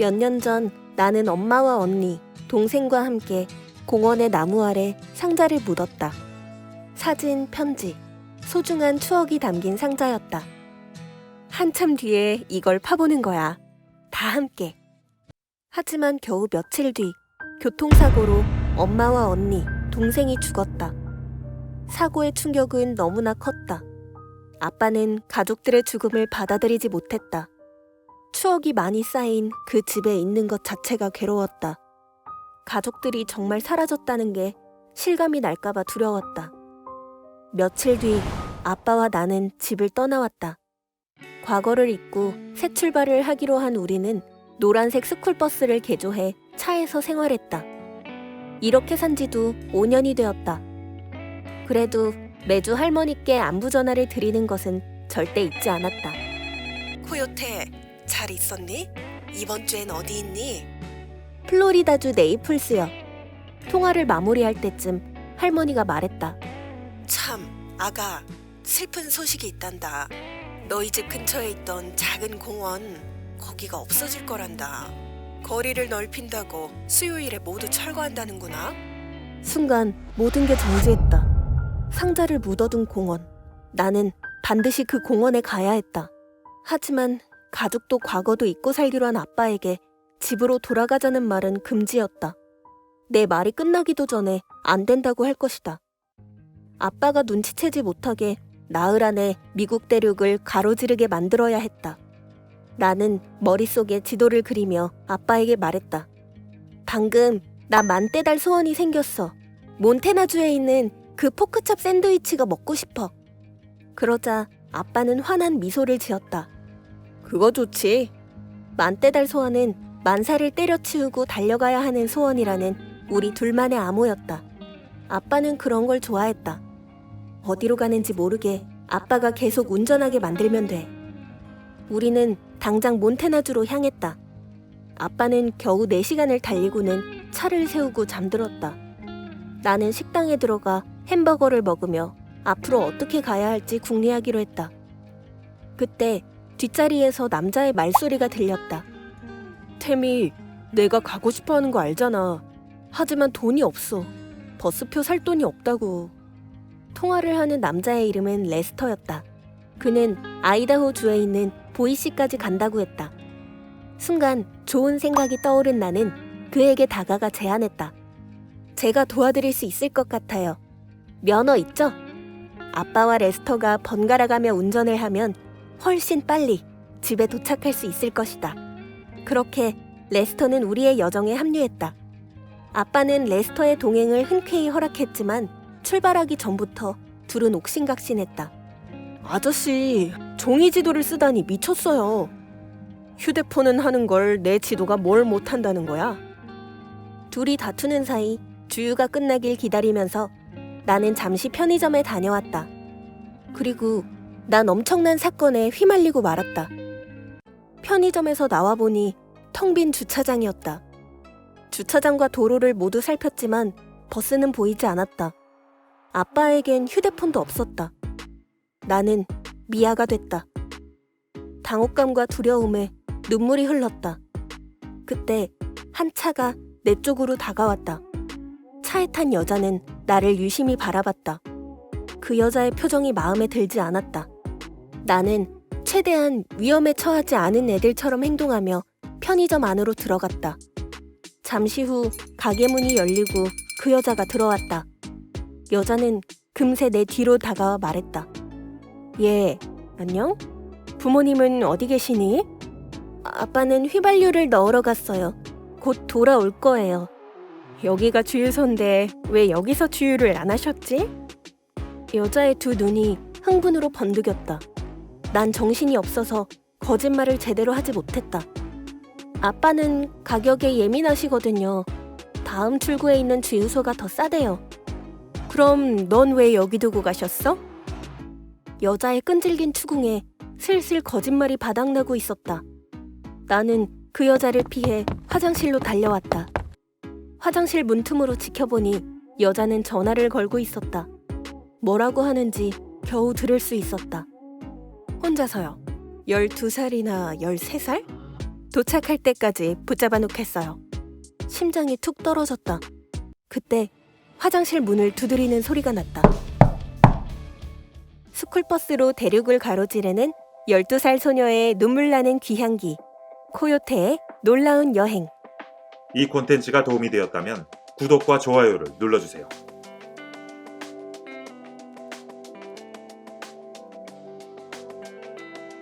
몇 년 전 나는 엄마와 언니, 동생과 함께 공원의 나무 아래 상자를 묻었다. 사진, 편지, 소중한 추억이 담긴 상자였다. 한참 뒤에 이걸 파보는 거야. 다 함께. 하지만 겨우 며칠 뒤 교통사고로 엄마와 언니, 동생이 죽었다. 사고의 충격은 너무나 컸다. 아빠는 가족들의 죽음을 받아들이지 못했다. 추억이 많이 쌓인 그 집에 있는 것 자체가 괴로웠다. 가족들이 정말 사라졌다는 게 실감이 날까봐 두려웠다. 며칠 뒤 아빠와 나는 집을 떠나왔다. 과거를 잊고 새 출발을 하기로 한 우리는 노란색 스쿨버스를 개조해 차에서 생활했다. 이렇게 산 지도 5년이 되었다. 그래도 매주 할머니께 안부 전화를 드리는 것은 절대 잊지 않았다. 코요테, 잘 있었니? 이번 주엔 어디 있니? 플로리다주 네이플스요. 통화를 마무리할 때쯤 할머니가 말했다. 참, 아가, 슬픈 소식이 있단다. 너희 집 근처에 있던 작은 공원, 거기가 없어질 거란다. 거리를 넓힌다고 수요일에 모두 철거한다는구나. 순간 모든 게 정지했다. 상자를 묻어둔 공원. 나는 반드시 그 공원에 가야 했다. 하지만 가족도 과거도 잊고 살기로 한 아빠에게 집으로 돌아가자는 말은 금지였다. 내 말이 끝나기도 전에 안 된다고 할 것이다. 아빠가 눈치채지 못하게 나흘 안에 미국 대륙을 가로지르게 만들어야 했다. 나는 머릿속에 지도를 그리며 아빠에게 말했다. 방금 나 만떼달 소원이 생겼어. 몬테나주에 있는 그 포크찹 샌드위치가 먹고 싶어. 그러자 아빠는 환한 미소를 지었다. 그거 좋지. 만떼달 소원은 만사를 때려치우고 달려가야 하는 소원이라는 우리 둘만의 암호였다. 아빠는 그런 걸 좋아했다. 어디로 가는지 모르게 아빠가 계속 운전하게 만들면 돼. 우리는 당장 몬테나주로 향했다. 아빠는 겨우 4시간을 달리고는 차를 세우고 잠들었다. 나는 식당에 들어가 햄버거를 먹으며 앞으로 어떻게 가야 할지 궁리하기로 했다. 그때 뒷자리에서 남자의 말소리가 들렸다. 태미, 내가 가고 싶어 하는 거 알잖아. 하지만 돈이 없어. 버스표 살 돈이 없다고. 통화를 하는 남자의 이름은 레스터였다. 그는 아이다호 주에 있는 보이시까지 간다고 했다. 순간 좋은 생각이 떠오른 나는 그에게 다가가 제안했다. 제가 도와드릴 수 있을 것 같아요. 면허 있죠? 아빠와 레스터가 번갈아가며 운전을 하면 훨씬 빨리 집에 도착할 수 있을 것이다. 그렇게 레스터는 우리의 여정에 합류했다. 아빠는 레스터의 동행을 흔쾌히 허락했지만 출발하기 전부터 둘은 옥신각신했다. 아저씨, 종이 지도를 쓰다니 미쳤어요. 휴대폰은 하는 걸 내 지도가 뭘 못한다는 거야? 둘이 다투는 사이 주유가 끝나길 기다리면서 나는 잠시 편의점에 다녀왔다. 그리고 난 엄청난 사건에 휘말리고 말았다. 편의점에서 나와보니 텅 빈 주차장이었다. 주차장과 도로를 모두 살폈지만 버스는 보이지 않았다. 아빠에겐 휴대폰도 없었다. 나는 미아가 됐다. 당혹감과 두려움에 눈물이 흘렀다. 그때 한 차가 내 쪽으로 다가왔다. 차에 탄 여자는 나를 유심히 바라봤다. 그 여자의 표정이 마음에 들지 않았다. 나는 최대한 위험에 처하지 않은 애들처럼 행동하며 편의점 안으로 들어갔다. 잠시 후 가게 문이 열리고 그 여자가 들어왔다. 여자는 금세 내 뒤로 다가와 말했다. 예, 안녕? 부모님은 어디 계시니? 아빠는 휘발유를 넣으러 갔어요. 곧 돌아올 거예요. 여기가 주유소인데 왜 여기서 주유를 안 하셨지? 여자의 두 눈이 흥분으로 번득였다. 난 정신이 없어서 거짓말을 제대로 하지 못했다. 아빠는 가격에 예민하시거든요. 다음 출구에 있는 주유소가 더 싸대요. 그럼 넌 왜 여기 두고 가셨어? 여자의 끈질긴 추궁에 슬슬 거짓말이 바닥나고 있었다. 나는 그 여자를 피해 화장실로 달려왔다. 화장실 문틈으로 지켜보니 여자는 전화를 걸고 있었다. 뭐라고 하는지 겨우 들을 수 있었다. 혼자서요. 12살이나 13살? 도착할 때까지 붙잡아 놓겠어요. 심장이 툭 떨어졌다. 그때 화장실 문을 두드리는 소리가 났다. 스쿨버스로 대륙을 가로지르는 12살 소녀의 눈물 나는 귀향기. 코요테의 놀라운 여행. 이 콘텐츠가 도움이 되었다면 구독과 좋아요를 눌러주세요.